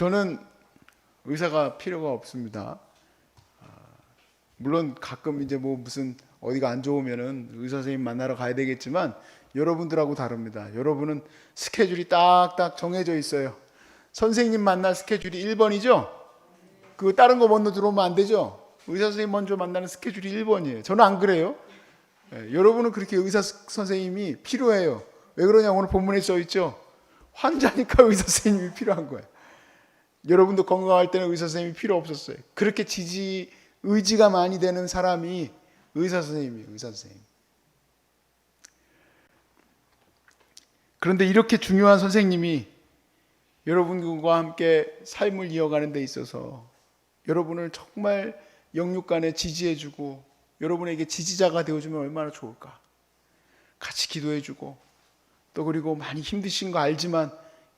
저는 의사가 필요가 없습니다. 아, 물론 가끔 이제 뭐 무슨 어디가 안 좋으면은 의사 선생님 만나러 가야 되겠지만 여러분들하고 다릅니다. 여러분은 스케줄이 딱딱 정해져 있어요. 선생님 만날 스케줄이 1번이죠? 그 다른 거 먼저 들어오면 안 되죠? 의사 선생님 먼저 만나는 스케줄이 1번이에요. 저는 안 그래요. 예, 여러분은 그렇게 의사 스- 선생님이 필요해요. 왜 그러냐 오늘 본문에 써 있죠. 환자니까 의사 선생님이 필요한 거예요. 여러분도 건강할 때는 의사 선생님이 필요 없었어요. 그렇게 지지 의지가 많이 되는 사람이 의사 선생님이에요. 의사 선생님. 그런데 이렇게 중요한 선생님이 여러분과 함께 삶을 이어가는 데 있어서 여러분을 정말 영육간에 지지해주고 여러분에게 지지자가 되어주면 얼마나 좋을까. 같이 기도해주고 또 그리고 많이 힘드신 거 알지만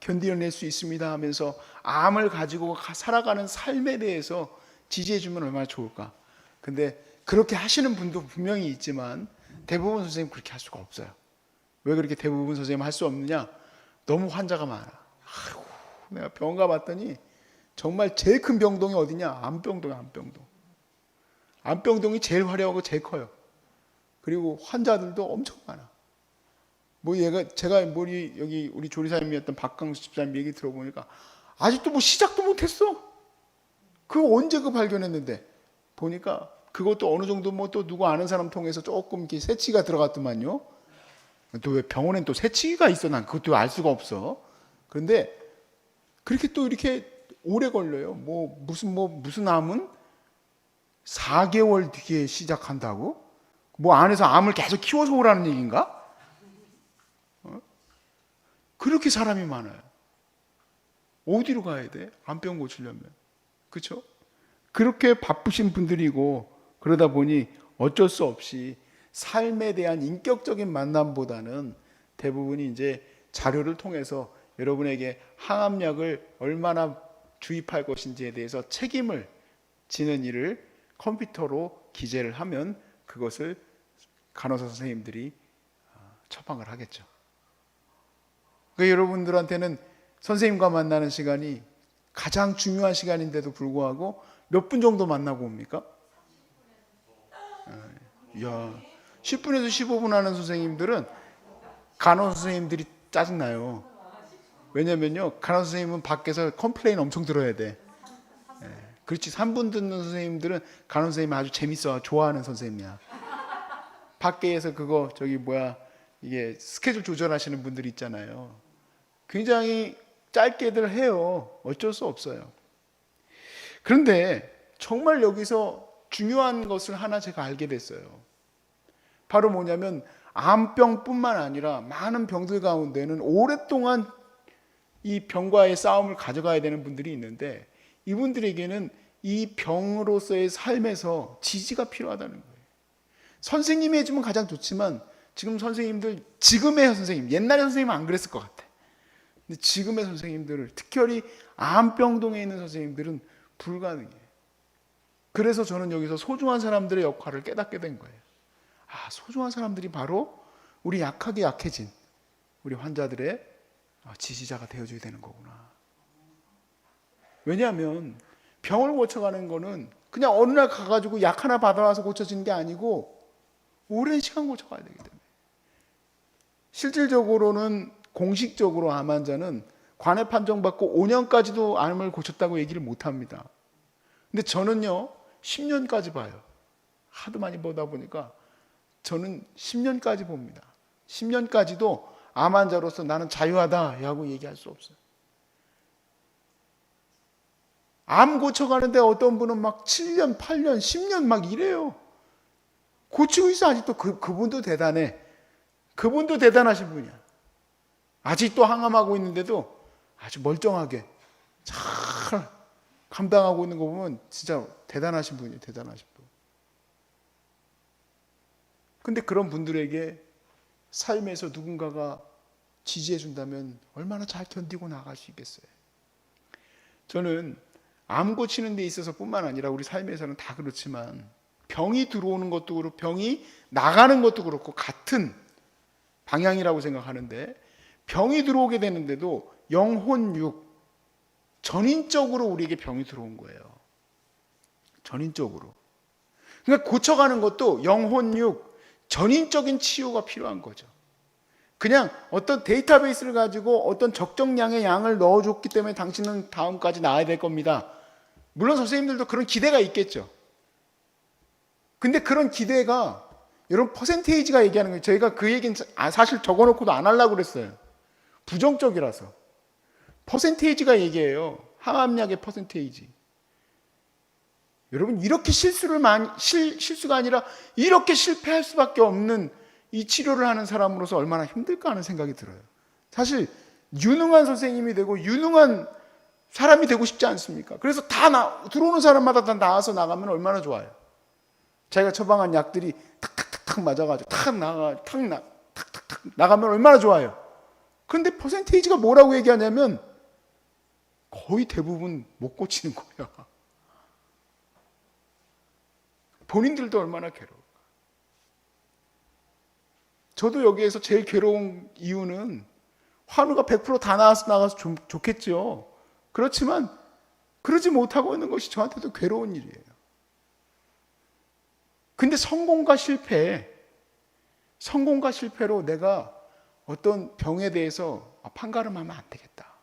견디어낼 수 있습니다 하면서 암을 가지고 가- 살아가는 삶에 대해서 지지해 주면 얼마나 좋을까. 근데 그렇게 하시는 분도 분명히 있지만 대부분 선생님 그렇게 할 수가 없어요. 왜 그렇게 대부분 선생님 할 수 없느냐? 너무 환자가 많아. 아이고, 내가 병원 가봤더니 정말 제일 큰 병동이 어디냐? 암병동이야, 암병동. 암병동이 제일 화려하고 제일 커요. 그리고 환자들도 엄청 많아. 뭐 얘가 제가 머리 여기 우리 조리사님이었던 박강수 집사님 얘기 들어보니까 아직도 뭐 시작도 못했어. 그 언제 그 발견했는데 보니까 그것도 어느 정도 뭐 또 누구 아는 사람 통해서 조금 이렇게 새치가 들어갔더만요. 또 왜 병원엔 또 새치기가 있어? 난 그것도 알 수가 없어. 그런데 그렇게 또 이렇게 오래 걸려요. 뭐 무슨 뭐 무슨 암은 4개월 뒤에 시작한다고? 뭐 안에서 암을 계속 키워서 오라는 얘기인가? 어? 그렇게 사람이 많아요. 어디로 가야 돼? 암병 고치려면. 그렇죠? 그렇게 바쁘신 분들이고 그러다 보니 어쩔 수 없이 삶에 대한 인격적인 만남보다는 대부분이 이제 자료를 통해서 여러분에게 항암약을 얼마나 주입할 것인지에 대해서 책임을 지는 일을 컴퓨터로 기재를 하면 그것을 간호사 선생님들이 어, 처방을 하겠죠. 그 여러분들한테는 선생님과 만나는 시간이 가장 중요한 시간인데도 불구하고 몇 분 정도 만나고 옵니까? 예, 야, 10분에서 15분 하는 선생님들은 간호사 선생님들이 짜증나요. 왜냐면요, 간호사 선생님은 밖에서 컴플레인 엄청 들어야 돼. 예, 그렇지, 3분 듣는 선생님들은 간호사 선생님 아주 재밌어, 좋아하는 선생님이야. 밖에서 그거 저기 뭐야 이게 스케줄 조절하시는 분들 있잖아요. 굉장히 짧게들 해요. 어쩔 수 없어요. 그런데 정말 여기서 중요한 것을 하나 제가 알게 됐어요. 바로 뭐냐면 암병뿐만 아니라 많은 병들 가운데는 오랫동안 이 병과의 싸움을 가져가야 되는 분들이 있는데 이분들에게는 이 병으로서의 삶에서 지지가 필요하다는 거예요. 선생님이 해주면 가장 좋지만 지금 선생님들 지금의 선생님 옛날의 선생님은 안 그랬을 것 같아. 근데 지금의 선생님들을 특별히 암병동에 있는 선생님들은 불가능해. 그래서 저는 여기서 소중한 사람들의 역할을 깨닫게 된 거예요. 아, 소중한 사람들이 바로 우리 약하게 약해진 우리 환자들의 아, 지지자가 되어줘야 되는 거구나. 왜냐하면 병을 고쳐가는 거는 그냥 어느 날 가가지고 약 하나 받아와서 고쳐지는 게 아니고 오랜 시간 고쳐가야 되기 때문에. 실질적으로는 공식적으로 암 환자는 관해 판정받고 5년까지도 암을 고쳤다고 얘기를 못 합니다. 근데 저는요, 10년까지 봐요. 하도 많이 보다 보니까 저는 10년까지 봅니다. 10년까지도 암 환자로서 나는 자유하다 하고 얘기할 수 없어요. 암 고쳐가는데 어떤 분은 막 7년, 8년, 10년 막 이래요. 고치고 있어, 아직도. 그, 그분도 대단해. 그분도 대단하신 분이야. 아직도 항암하고 있는데도 아주 멀쩡하게 잘 감당하고 있는 거 보면 진짜 대단하신 분이에요. 대단하신 분. 근데 그런 분들에게 삶에서 누군가가 지지해 준다면 얼마나 잘 견디고 나갈 수 있겠어요. 저는 암 고치는 데 있어서 뿐만 아니라 우리 삶에서는 다 그렇지만 병이 들어오는 것도 그렇고 병이 나가는 것도 그렇고 같은 방향이라고 생각하는데 병이 들어오게 되는데도 영혼육 전인적으로 우리에게 병이 들어온 거예요. 전인적으로. 그러니까 고쳐가는 것도 영혼육, 전인적인 치유가 필요한 거죠. 그냥 어떤 데이터베이스를 가지고 어떤 적정량의 양을 넣어줬기 때문에 당신은 다음까지 나아야 될 겁니다. 물론 선생님들도 그런 기대가 있겠죠. 근데 그런 기대가 여러분 퍼센테이지가 얘기하는 거예요. 저희가 그 얘기는 아, 사실 적어놓고도 안 하려고 그랬어요. 부정적이라서. 퍼센테이지가 얘기해요. 항암약의 퍼센테이지. 여러분 이렇게 실수를 많이 실, 실수가 아니라 이렇게 실패할 수밖에 없는 이 치료를 하는 사람으로서 얼마나 힘들까 하는 생각이 들어요. 사실 유능한 선생님이 되고 유능한 사람이 되고 싶지 않습니까? 그래서 다 나, 들어오는 사람마다 다 나와서 나가면 얼마나 좋아요. 자기가 처방한 약들이 탁탁탁탁 맞아가지고 탁 나가 탁 나, 탁탁탁 나가면 얼마나 좋아요. 그런데 퍼센테이지가 뭐라고 얘기하냐면 거의 대부분 못 고치는 거야. 본인들도 얼마나 괴로워. 저도 여기에서 제일 괴로운 이유는 환우가 100%다 나와서 나가서 좀 좋겠죠. 그렇지만 그러지 못하고 있는 것이 저한테도 괴로운 일이에요. 근데 성공과 실패, 성공과 실패로 내가 어떤 병에 대해서 아, 판가름하면 안 되겠다.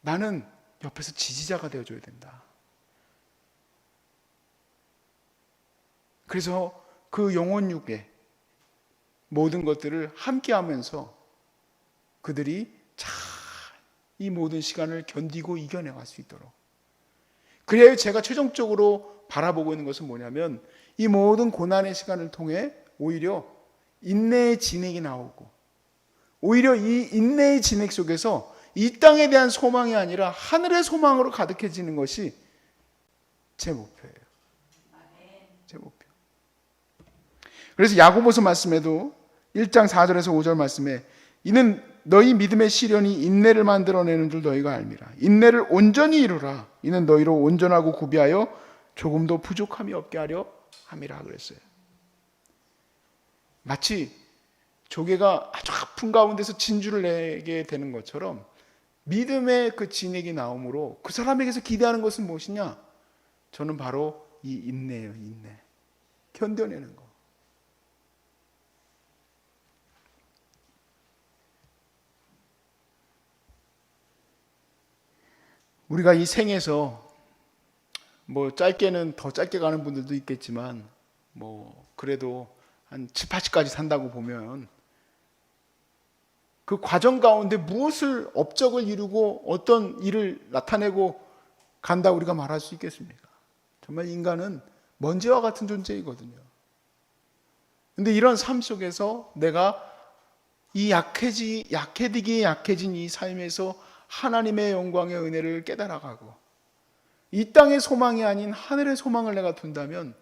나는 옆에서 지지자가 되어줘야 된다. 그래서 그 영혼육에 모든 것들을 함께 하면서 그들이 잘 이 모든 시간을 견디고 이겨내갈 수 있도록. 그래야 제가 최종적으로 바라보고 있는 것은 뭐냐면 이 모든 고난의 시간을 통해 오히려 인내의 진액이 나오고 오히려 이 인내의 진액 속에서 이 땅에 대한 소망이 아니라 하늘의 소망으로 가득해지는 것이 제 목표예요. 제 목표. 그래서 야고보서 말씀에도 1장 4절에서 5절 말씀에 이는 너희 믿음의 시련이 인내를 만들어내는 줄 너희가 알미라. 인내를 온전히 이루라. 이는 너희로 온전하고 구비하여 조금도 부족함이 없게 하려 함이라 그랬어요. 마치 조개가 아주 아픈 가운데서 진주를 내게 되는 것처럼 믿음의 그 진액이 나오므로 그 사람에게서 기대하는 것은 무엇이냐? 저는 바로 이 인내예요, 인내. 견뎌내는 거. 우리가 이 생에서 뭐 짧게는 더 짧게 가는 분들도 있겠지만 뭐 그래도 한 7, 80까지 산다고 보면 그 과정 가운데 무엇을 업적을 이루고 어떤 일을 나타내고 간다 우리가 말할 수 있겠습니까? 정말 인간은 먼지와 같은 존재이거든요. 근데 이런 삶 속에서 내가 이 약해지 약해지기 약해진 이 삶에서 하나님의 영광의 은혜를 깨달아가고 이 땅의 소망이 아닌 하늘의 소망을 내가 둔다면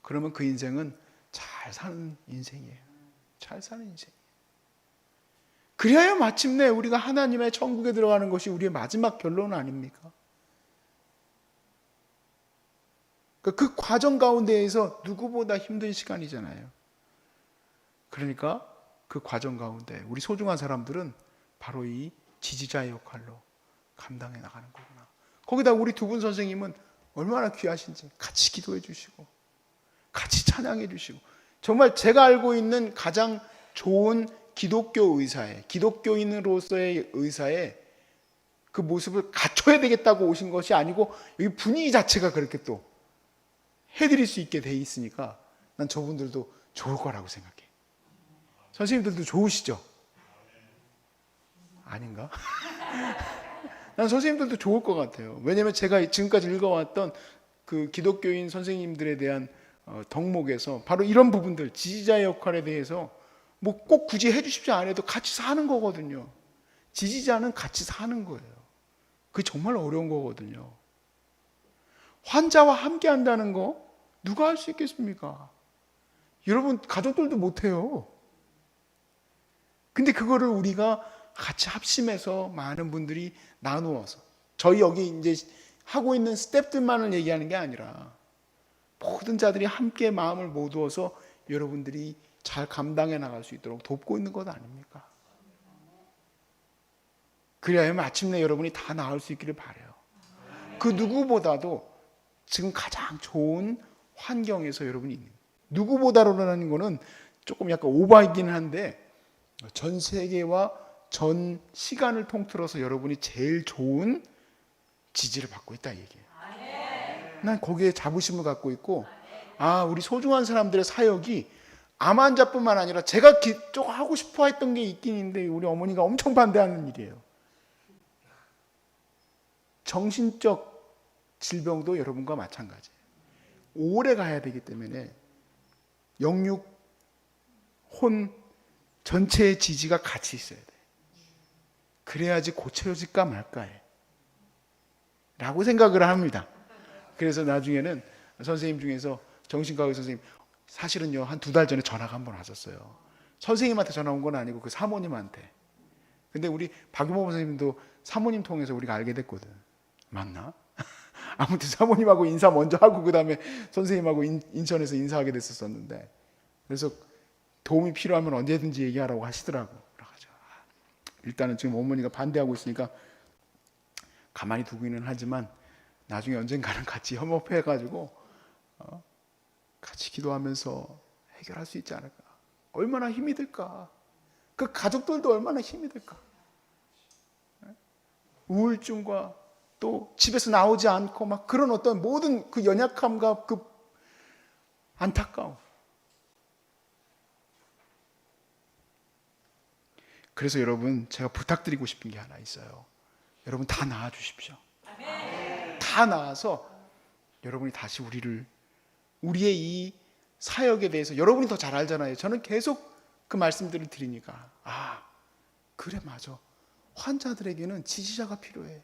그러면 그 인생은 잘 사는 인생이에요. 잘 사는 인생. 그래야 마침내 우리가 하나님의 천국에 들어가는 것이 우리의 마지막 결론 아닙니까? 그, 그 과정 가운데에서 누구보다 힘든 시간이잖아요. 그러니까 그 과정 가운데 우리 소중한 사람들은 바로 이 지지자의 역할로 감당해 나가는 거구나. 거기다 우리 두 분 선생님은 얼마나 귀하신지 같이 기도해 주시고 같이 찬양해 주시고 정말 제가 알고 있는 가장 좋은 기독교 의사의 기독교인으로서의 의사의 그 모습을 갖춰야 되겠다고 오신 것이 아니고 여기 분위기 자체가 그렇게 또 해드릴 수 있게 돼 있으니까 난 저분들도 좋을 거라고 생각해. 선생님들도 좋으시죠? 아닌가? 난 선생님들도 좋을 것 같아요. 왜냐하면 제가 지금까지 읽어왔던 그 기독교인 선생님들에 대한 어, 덕목에서 바로 이런 부분들 지지자의 역할에 대해서 뭐 꼭 굳이 해주십시 않아도 같이 사는 거거든요. 지지자는 같이 사는 거예요. 그게 정말 어려운 거거든요. 환자와 함께 한다는 거 누가 할 수 있겠습니까? 여러분 가족들도 못해요. 근데 그거를 우리가 같이 합심해서 많은 분들이 나누어서 저희 여기 이제 하고 있는 스탭들만을 얘기하는 게 아니라 모든 자들이 함께 마음을 모두어서 여러분들이 잘 감당해 나갈 수 있도록 돕고 있는 것 아닙니까? 그래야 마침내 여러분이 다 나을 수 있기를 바래요. 그 누구보다도 지금 가장 좋은 환경에서 여러분이 있는. 누구보다로라는 거는 조금 약간 오바이기는 한데 전 세계와 전 시간을 통틀어서 여러분이 제일 좋은 지지를 받고 있다 이 얘기예요. 난 거기에 자부심을 갖고 있고 아 우리 소중한 사람들의 사역이 암 환자뿐만 아니라 제가 기, 좀 하고 싶어 했던 게 있긴 있는데 우리 어머니가 엄청 반대하는 일이에요. 정신적 질병도 여러분과 마찬가지예요. 오래 가야 되기 때문에 영육 혼 전체의 지지가 같이 있어야 돼. 그래야지 고쳐질까 말까해. 라고 생각을 합니다. 그래서 나중에는 선생님 중에서 정신과 의사 선생님 사실은요 한 두 달 전에 전화가 한 번 왔었어요. 선생님한테 전화 온 건 아니고 그 사모님한테. 근데 우리 박유모 선생님도 사모님 통해서 우리가 알게 됐거든. 맞나? 아무튼 사모님하고 인사 먼저 하고 그다음에 선생님하고 인, 인천에서 인사하게 됐었었는데 그래서 도움이 필요하면 언제든지 얘기하라고 하시더라고. 아, 일단은 지금 어머니가 반대하고 있으니까 가만히 두기는 하지만 나중에 언젠가는 같이 협업해가지고 어, 같이 기도하면서 해결할 수 있지 않을까. 얼마나 힘이 들까. 그 가족들도 얼마나 힘이 들까. 우울증과 또 집에서 나오지 않고 막 그런 어떤 모든 그 연약함과 그 안타까움. 그래서 여러분 제가 부탁드리고 싶은 게 하나 있어요. 여러분 다 나아 주십시오. 다 나아서 여러분이 다시 우리를 우리의 이 사역에 대해서 여러분이 더 잘 알잖아요. 저는 계속 그 말씀들을 드리니까 아 그래 맞아. 환자들에게는 지지자가 필요해.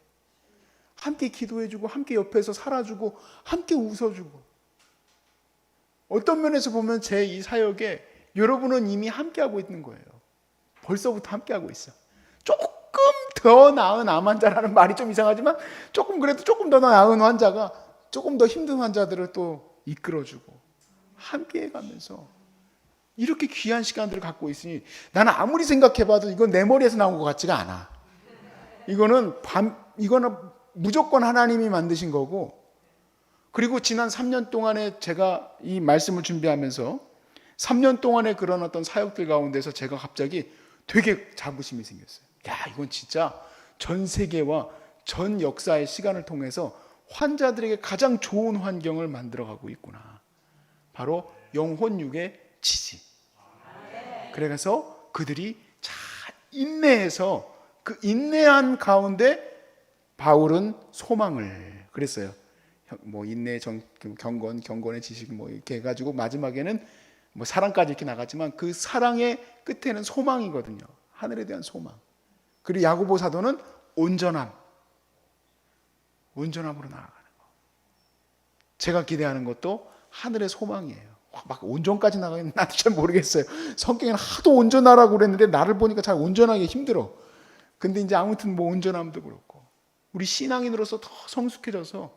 함께 기도해주고 함께 옆에서 살아주고 함께 웃어주고 어떤 면에서 보면 제 이 사역에 여러분은 이미 함께하고 있는 거예요. 벌써부터 함께하고 있어. 조금 더 나은 암 환자라는 말이 좀 이상하지만 조금 그래도 조금 더 나은 환자가 조금 더 힘든 환자들을 또 이끌어주고 함께해 가면서 이렇게 귀한 시간들을 갖고 있으니 나는 아무리 생각해봐도 이건 내 머리에서 나온 것 같지가 않아. 이거는 밤, 이거는 무조건 하나님이 만드신 거고 그리고 지난 3년 동안에 제가 이 말씀을 준비하면서 3년 동안의 그런 어떤 사역들 가운데서 제가 갑자기 되게 자부심이 생겼어요. 야, 이건 진짜 전 세계와 전 역사의 시간을 통해서 환자들에게 가장 좋은 환경을 만들어 가고 있구나. 바로 영혼육의 지지. 그래서 그들이 잘 인내해서 그 인내한 가운데 바울은 소망을 그랬어요. 뭐 인내 정, 경건 경건의 지식 뭐 이렇게 해가지고 마지막에는 뭐 사랑까지 이렇게 나갔지만 그 사랑의 끝에는 소망이거든요. 하늘에 대한 소망. 그리고 야고보 사도는 온전함. 온전함으로 나아가는 거. 제가 기대하는 것도 하늘의 소망이에요. 막 온전까지 나가는 나도 잘 모르겠어요. 성경에는 하도 온전하라고 그랬는데 나를 보니까 잘 온전하기 힘들어. 근데 이제 아무튼 뭐 온전함도 그렇고 우리 신앙인으로서 더 성숙해져서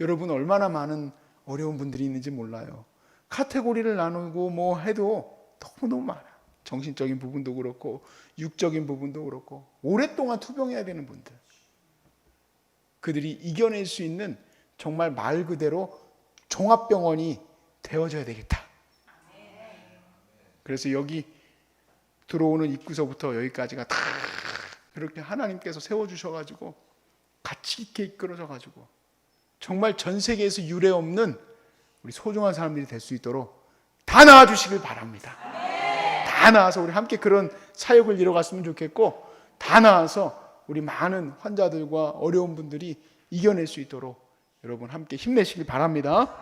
여러분 얼마나 많은 어려운 분들이 있는지 몰라요. 카테고리를 나누고 뭐 해도 너무너무 많아. 정신적인 부분도 그렇고 육적인 부분도 그렇고 오랫동안 투병해야 되는 분들. 그들이 이겨낼 수 있는 정말 말 그대로 종합병원이 되어져야 되겠다. 그래서 여기 들어오는 입구서부터 여기까지가 다 그렇게 하나님께서 세워주셔가지고 같이 있게 이끌어져가지고 정말 전 세계에서 유례 없는 우리 소중한 사람들이 될 수 있도록 다 나와주시길 바랍니다. 다 나와서 우리 함께 그런 사역을 이뤄갔으면 좋겠고 다 나와서 우리 많은 환자들과 어려운 분들이 이겨낼 수 있도록 여러분 함께 힘내시길 바랍니다.